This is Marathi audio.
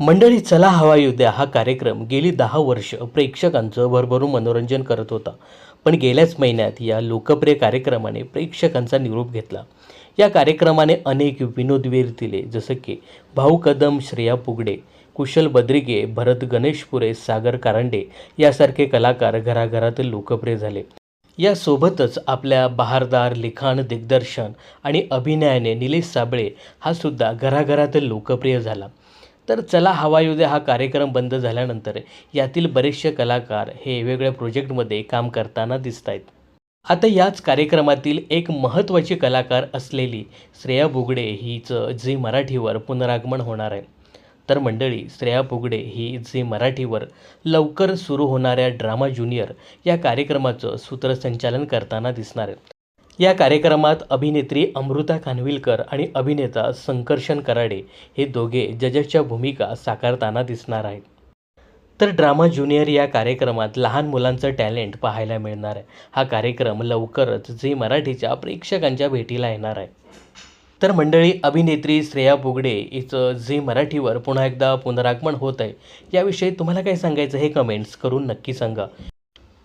मंडळी चला हवा येऊ द्या. हा कार्यक्रम गेली दहा वर्ष प्रेक्षकांचं भरभरून मनोरंजन करत होता. पण गेल्याच महिन्यात या लोकप्रिय कार्यक्रमाने प्रेक्षकांचा निरोप घेतला. या कार्यक्रमाने अनेक विनोदवीर दिले जसं की भाऊ कदम श्रेया पुगडे कुशल बद्रिगे भरत गणेशपुरे सागर कारंडे यासारखे कलाकार घराघरात लोकप्रिय झाले. यासोबतच आपल्या बहारदार लिखाण दिग्दर्शन आणि अभिनयाने निलेश साबळे हा सुद्धा घराघरात लोकप्रिय झाला. तर चला हवा येऊ द्या हा कार्यक्रम बंद झाल्यानंतर यातील बरेचसे कलाकार हे वेगवेगळ्या प्रोजेक्टमध्ये काम करताना दिसत आहेत आता याच कार्यक्रमातील एक महत्त्वाची कलाकार असलेली श्रेया बुगडे हिचं झी मराठीवर पुनरागमन होणार आहे. तर मंडळी श्रेया बुगडे ही झी मराठीवर लवकर सुरू होणाऱ्या ड्रामा ज्युनियर या कार्यक्रमाचं सूत्रसंचालन करताना दिसणार आहे या कार्यक्रमात अभिनेत्री अमृता खानविलकर आणि अभिनेता संकर्षण कराडे हे दोघे जजेसच्या भूमिका साकारताना दिसणार आहेत. तर ड्रामा ज्युनियर या कार्यक्रमात लहान मुलांचं टॅलेंट पाहायला मिळणार आहे. हा कार्यक्रम लवकरच झी मराठीच्या प्रेक्षकांच्या भेटीला येणार आहे. तर मंडळी अभिनेत्री श्रेया बुगडे हिचं झी मराठीवर पुन्हा एकदा पुनरागमन होत आहे याविषयी तुम्हाला काय सांगायचं हे कमेंट्स करून नक्की सांगा.